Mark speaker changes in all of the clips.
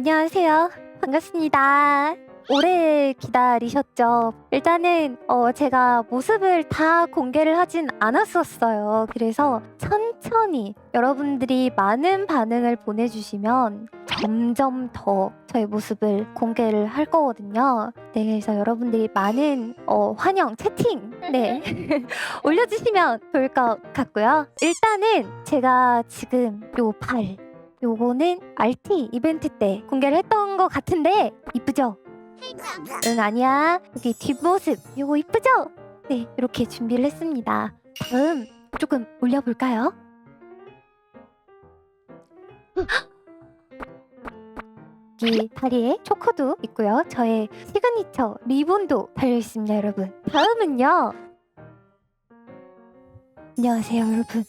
Speaker 1: 안녕하세요. 반갑습니다. 오래 기다리셨죠? 일단은 어, 제가 모습을 다 공개를 하진 않았었어요. 그래서 천천히 여러분들이 많은 반응을 보내주시면 점점 더 저의 모습을 공개를 할 거거든요. 네, 그래서 여러분들이 많은 어, 환영 채팅 네 올려주시면 좋을 것 같고요. 일단은 제가 지금 요 발 요거는 RT 이벤트 때 공개를 했던 것 같은데 이쁘죠? 응 아니야 여기 뒷모습 요거 이쁘죠? 네 이렇게 준비를 했습니다 다음 조금 올려볼까요? 여기 다리에 초코도 있고요 저의 시그니처 리본도 달려있습니다 여러분 다음은요 안녕하세요 여러분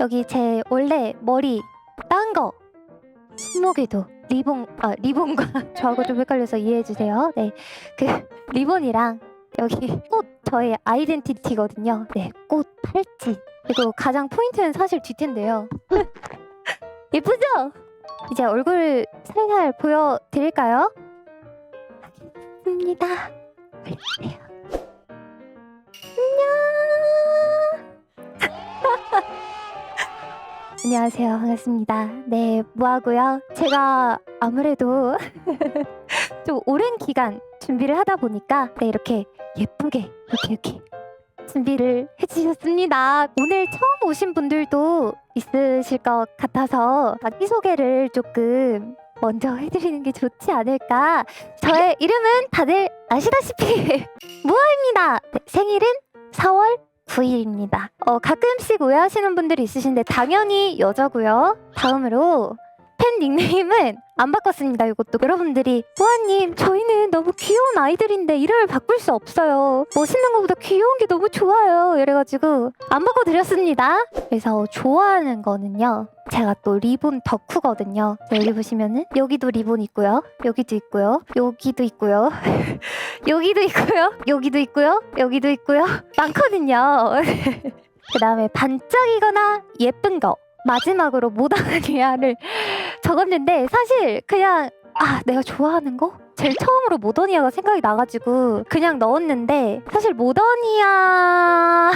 Speaker 1: 여기 제 원래 머리 딴 거 손목에도 리본 아 리본과 저하고 좀 헷갈려서 이해해 주세요. 네, 그 리본이랑 여기 꽃 저의 아이덴티티거든요. 네, 꽃 팔찌 그리고 가장 포인트는 사실 뒤텐데요. 예쁘죠? 이제 얼굴 살살 보여 드릴까요? 하겠습니다. 올려주세요. 안녕하세요. 반갑습니다. 네, 뭐하고요? 제가 아무래도 좀 오랜 기간 준비를 하다 보니까 네, 이렇게 예쁘게 이렇게 이렇게 준비를 해주셨습니다. 오늘 처음 오신 분들도 있으실 것 같아서 자기소개를 조금 먼저 해드리는 게 좋지 않을까. 저의 이름은 다들 아시다시피 무아입니다. 네, 생일은 4월 9일입니다. 어, 가끔씩 오해하시는 분들이 있으신데 당연히 여자고요. 다음으로 팬 닉네임은 안 바꿨습니다. 이것도 여러분들이 보아님 저희는 너무 귀여운 아이들인데 이름을 바꿀 수 없어요. 멋있는 것보다 귀여운 게 너무 좋아요. 이래가지고 안 바꿔드렸습니다. 그래서 좋아하는 거는요. 제가 또 리본 덕후거든요. 여기 보시면은 여기도 리본 있고요. 여기도 있고요. 여기도 있고요. 여기도 있고요. 여기도 있고요. 여기도 있고요. 많거든요. 그 다음에 반짝이거나 예쁜 거. 마지막으로 모더니아를 적었는데 사실 그냥 아 내가 좋아하는 거? 제일 처음으로 모더니아가 생각이 나가지고 그냥 넣었는데 사실 모더니아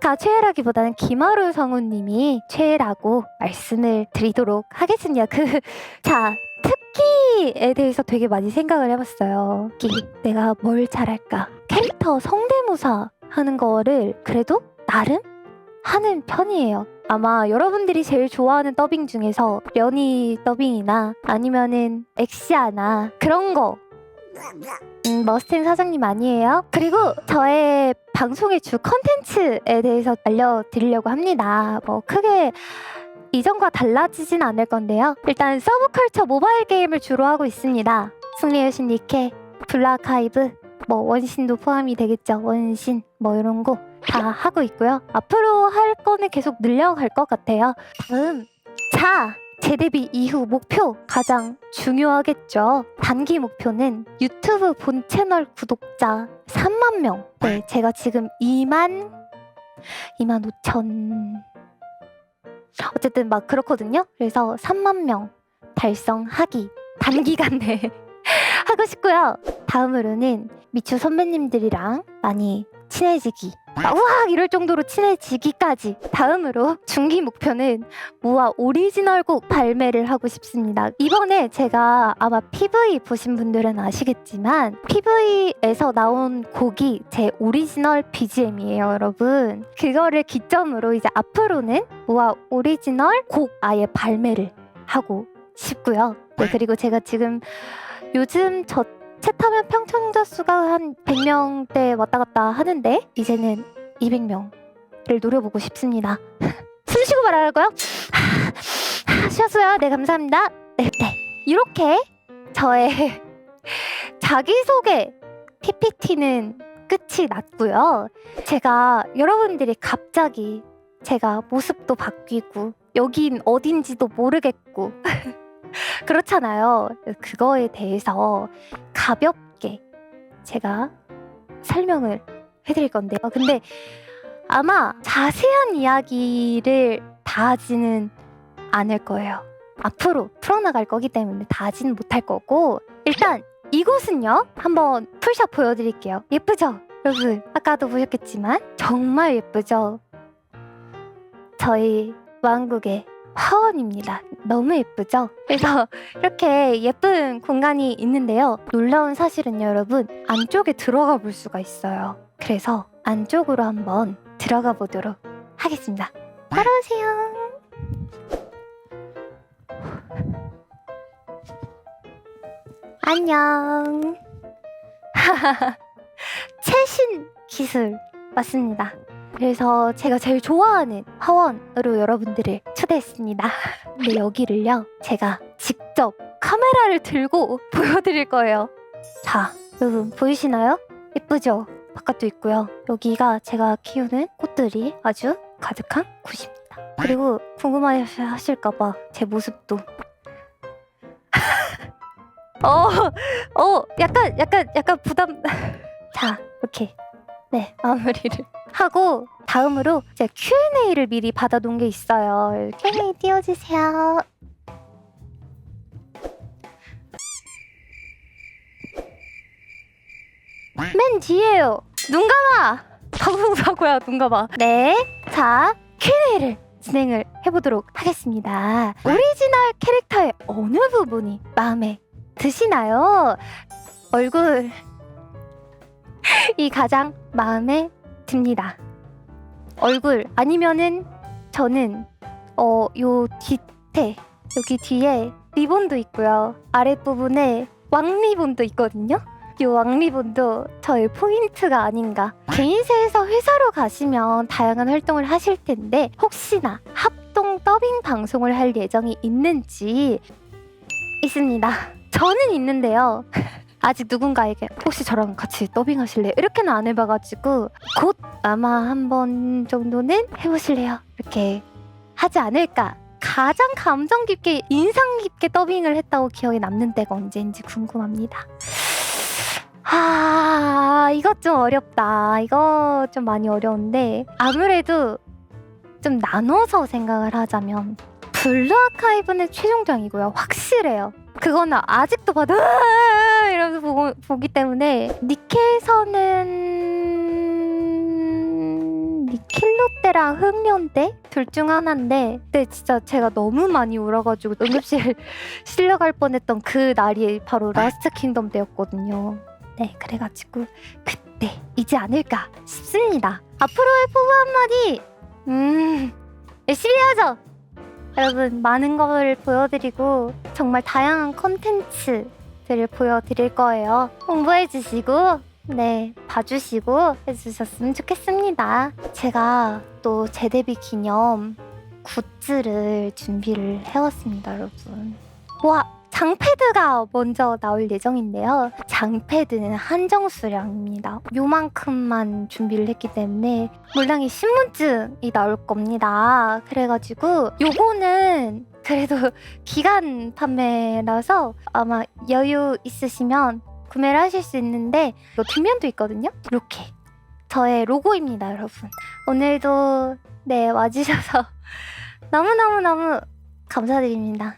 Speaker 1: 가 최애라기보다는 김하루 성우님이 최애라고 말씀을 드리도록 하겠습니다. 그 자 특기에 대해서 되게 많이 생각을 해봤어요. 특기 내가 뭘 잘할까? 캐릭터 성대모사 하는 거를 그래도 나름 하는 편이에요. 아마 여러분들이 제일 좋아하는 더빙 중에서 연희 더빙이나 아니면은 엑시아나 그런 거 음, 머스탱 사장님 아니에요? 그리고 저의 방송의 주 컨텐츠에 대해서 알려드리려고 합니다. 뭐 크게 이전과 달라지진 않을 건데요. 일단 서브컬처 모바일 게임을 주로 하고 있습니다. 승리의 신 니케, 블라카이브, 뭐 원신도 포함이 되겠죠. 원신 뭐 이런 거 다 하고 있고요. 앞으로 할 거는 계속 늘려갈 것 같아요. 다음 자 재데뷔 이후 목표 가장 중요하겠죠. 단기 목표는 유튜브 본 채널 구독자 3만 명. 네, 제가 지금 2만 2만 5천 어쨌든 막 그렇거든요. 그래서 3만 명 달성하기 단기간 내에 하고 싶고요. 다음으로는 미추 선배님들이랑 많이 친해지기. 아, 우와 이럴 정도로 친해지기까지. 다음으로 중기 목표는 무아 오리지널곡 발매를 하고 싶습니다. 이번에 제가 아마 PV 보신 분들은 아시겠지만 PV에서 나온 곡이 제 오리지널 BGM이에요, 여러분. 그거를 기점으로 이제 앞으로는 무아 오리지널 곡 아예 발매를 하고 싶고요. 네, 그리고 제가 지금 요즘 저 채 타면 평청자 수가 한 100명대 왔다 갔다 하는데 이제는 200명을 노려보고 싶습니다. 숨 쉬고 말하라고요? 쉬었어요. 네 감사합니다. 네, 네. 이렇게 저의 자기소개 PPT는 끝이 났고요. 제가 여러분들이 갑자기 제가 모습도 바뀌고 여긴 어딘지도 모르겠고 그렇잖아요. 그거에 대해서 가볍게 제가 설명을 해드릴 건데요. 근데 아마 자세한 이야기를 다 하지는 않을 거예요. 앞으로 풀어나갈 거기 때문에 다 하지는 못할 거고 일단 이곳은요 한번 풀샷 보여드릴게요 예쁘죠? 여러분 아까도 보셨겠지만 정말 예쁘죠? 저희 왕국의 화원입니다. 너무 예쁘죠? 그래서 이렇게 예쁜 공간이 있는데요. 놀라운 사실은 여러분 안쪽에 들어가 볼 수가 있어요. 그래서 안쪽으로 한번 들어가 보도록 하겠습니다. 따라오세요. 안녕. 최신 기술 맞습니다. 그래서 제가 제일 좋아하는 화원으로 여러분들을 초대했습니다. 근데 여기를요, 제가 직접 카메라를 들고 보여드릴 거예요. 자, 여러분 보이시나요? 예쁘죠? 바깥도 있고요. 여기가 제가 키우는 꽃들이 아주 가득한 곳입니다. 그리고 궁금하실까봐 제 모습도 어, 어, 약간, 약간, 약간 부담. 자, 이렇게. 네, 마무리를 하고, 다음으로 제가 Q&A를 미리 받아놓은 게 있어요. Q&A 띄워주세요. 맨 뒤에요. 눈 감아! 바보바보야, 눈 감아. 네. 자, Q&A를 진행을 해보도록 하겠습니다. 오리지널 캐릭터의 어느 부분이 마음에 드시나요? 얼굴 이 가장 마음에 듭니다. 얼굴 아니면은 저는 어요 뒤태 여기 뒤에 리본도 있고요. 아랫부분에 왕리본도 있거든요. 이 왕리본도 저의 포인트가 아닌가. 개인세에서 회사로 가시면 다양한 활동을 하실 텐데 혹시나 합동 더빙 방송을 할 예정이 있는지 있습니다. 저는 있는데요. 아직 누군가에게 혹시 저랑 같이 더빙 하실래요? 이렇게는 안 해봐가지고 곧 아마 한 번 정도는 해보실래요? 이렇게 하지 않을까. 가장 감정 깊게 인상 깊게 더빙을 했다고 기억에 남는 때가 언제인지 궁금합니다. 아 이것 좀 어렵다. 이거 좀 많이 어려운데 아무래도 좀 나눠서 생각을 하자면 블루 아카이브는 최종장이고요. 확실해요. 그거는 아직도 봐도 이러면서 보고, 보기 때문에 니켈선은 니킬로떼랑 흑련떼 둘중 하나인데 근데 진짜 제가 너무 많이 울어가지고 응급실 실려갈 뻔했던 그 날이 바로 라스트 킹덤 때였거든요. 네 그래가지고 그때 이지 않을까 싶습니다. 앞으로의 포부 한마디 음 열심히 하죠. 여러분 많은 걸 보여드리고 정말 다양한 컨텐츠 들을 보여드릴 거예요. 홍보해주시고 네 봐주시고 해주셨으면 좋겠습니다. 제가 또제 데뷔 기념 굿즈를 준비를 해왔습니다, 여러분. 와 장패드가 먼저 나올 예정인데요. 장패드는 한정 수량입니다. 요만큼만 준비를 했기 때문에 물량이 신분증이 나올 겁니다. 그래가지고 요거는 그래도 기간 판매라서 아마 여유 있으시면 구매를 하실 수 있는데 이 뒷면도 있거든요. 이렇게 저의 로고입니다, 여러분. 오늘도 네 와주셔서 너무 너무 너무 감사드립니다.